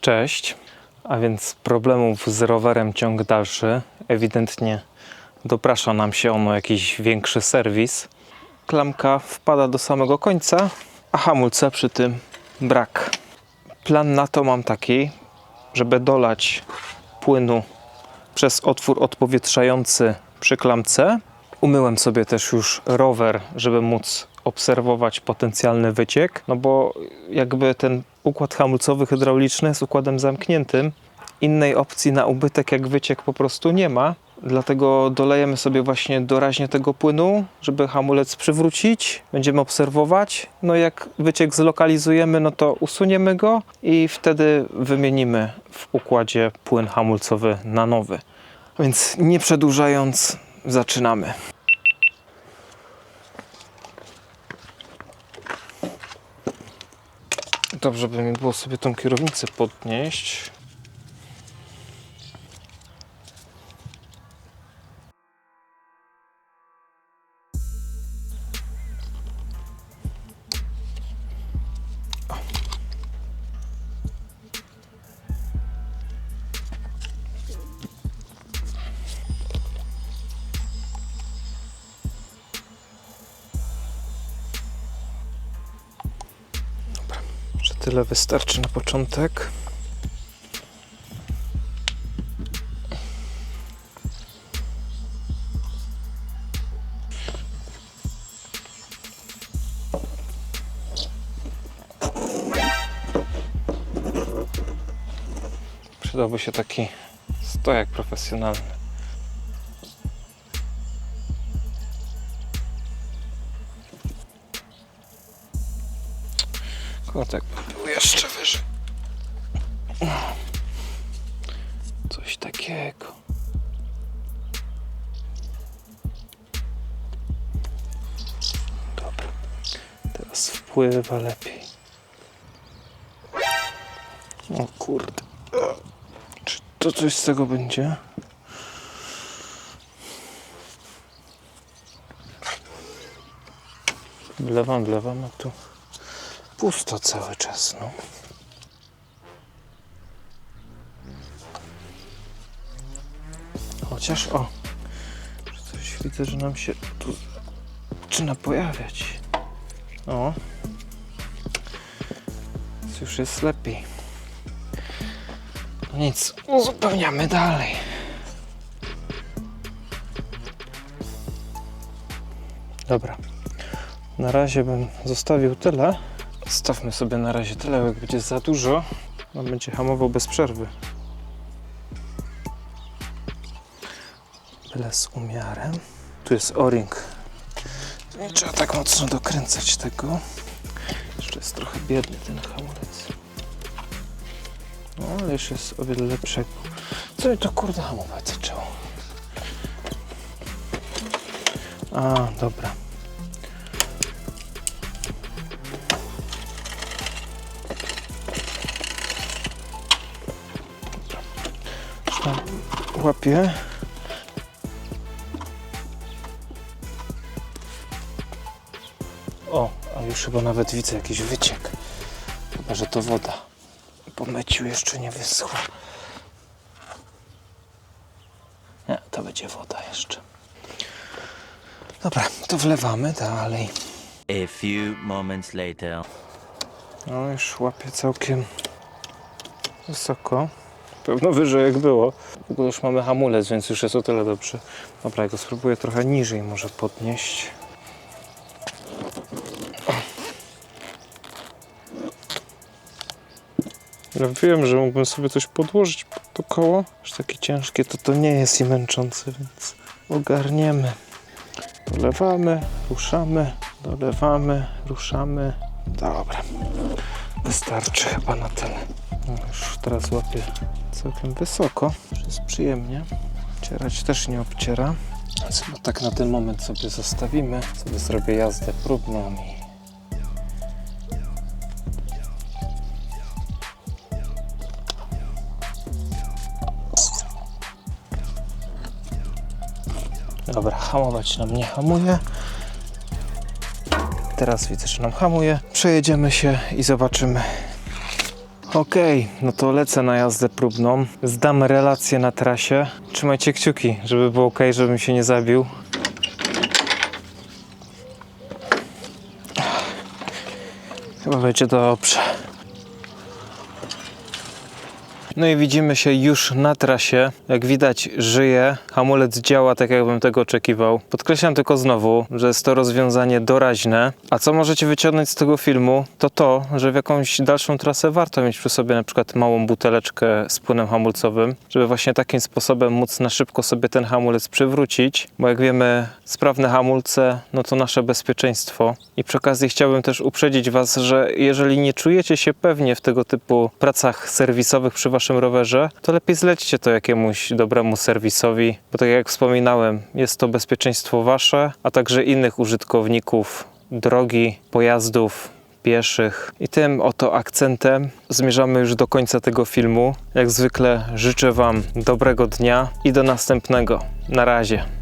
Cześć. A więc problemów z rowerem ciąg dalszy. Ewidentnie doprasza nam się ono jakiś większy serwis. Klamka wpada do samego końca, a hamulca przy tym brak. Plan na to mam taki, żeby dolać płynu przez otwór odpowietrzający przy klamce. Umyłem sobie też już rower, żeby móc obserwować potencjalny wyciek, no bo jakby ten układ hamulcowy hydrauliczny jest układem zamkniętym. Innej opcji na ubytek jak wyciek po prostu nie ma. Dlatego dolejemy sobie właśnie doraźnie tego płynu, żeby hamulec przywrócić. Będziemy obserwować. No jak wyciek zlokalizujemy, no to usuniemy go i wtedy wymienimy w układzie płyn hamulcowy na nowy. Więc nie przedłużając, zaczynamy. Dobrze by mi było sobie tą kierownicę podnieść. Tyle wystarczy na początek. Przydałby się taki stojak profesjonalny. Kotek by był jeszcze wyżej. Coś takiego. Dobra. Teraz wpływa lepiej. O kurde. Czy to coś z tego będzie? Wlewam, wlewam, a tu pusto cały czas, no. Chociaż o, coś widzę, że nam się tu zaczyna pojawiać. O, już jest lepiej. No nic, uzupełniamy dalej. Dobra. Na razie bym zostawił tyle. Stawmy sobie na razie tyle, jak będzie za dużo, on będzie hamował bez przerwy. Byle z umiarem. Tu jest o-ring. Nie trzeba tak mocno dokręcać tego. Jeszcze jest trochę biedny ten hamulec. No, ale już jest o wiele lepszego. Co mi to kurde hamować zaczęło? A, dobra. Łapię. O, a już chyba nawet widzę jakiś wyciek. Chyba, że to woda. Po myciu jeszcze nie wyschła. Nie, to będzie woda jeszcze. Dobra, to wlewamy dalej. A few moments later. No już łapię całkiem wysoko. Pewno wyżej jak było. W ogóle już mamy hamulec, więc już jest o tyle dobrze. Dobra, ja go spróbuję trochę niżej może podnieść. Ja wiem, że mógłbym sobie coś podłożyć pod to koło. Aż takie ciężkie to to nie jest i męczące, więc ogarniemy. Dolewamy, ruszamy, dolewamy, ruszamy. Dobra. Wystarczy chyba na tyle. No, już teraz łapię całkiem wysoko. Jest przyjemnie. Cierać też nie obciera. Więc chyba tak na ten moment sobie zostawimy. Sobie zrobię jazdę próbną i Dobra, hamować nam nie hamuje. Teraz widzę, że nam hamuje. Przejedziemy się i zobaczymy, Okej, no to lecę na jazdę próbną. Zdam relację na trasie. Trzymajcie kciuki, żeby było ok, żebym się nie zabił. Chyba będzie dobrze. No i widzimy się już na trasie. Jak widać, żyje. Hamulec działa tak, jakbym tego oczekiwał. Podkreślam tylko znowu, że jest to rozwiązanie doraźne. A co możecie wyciągnąć z tego filmu, to to, że w jakąś dalszą trasę warto mieć przy sobie na przykład małą buteleczkę z płynem hamulcowym, żeby właśnie takim sposobem móc na szybko sobie ten hamulec przywrócić, bo jak wiemy, sprawne hamulce, no to nasze bezpieczeństwo. I przy okazji chciałbym też uprzedzić Was, że jeżeli nie czujecie się pewnie w tego typu pracach serwisowych przy Waszym rowerze, to lepiej zlećcie to jakiemuś dobremu serwisowi, bo tak jak wspominałem, jest to bezpieczeństwo Wasze, a także innych użytkowników drogi, pojazdów, pieszych. I tym oto akcentem zmierzamy już do końca tego filmu. Jak zwykle życzę Wam dobrego dnia i do następnego. Na razie.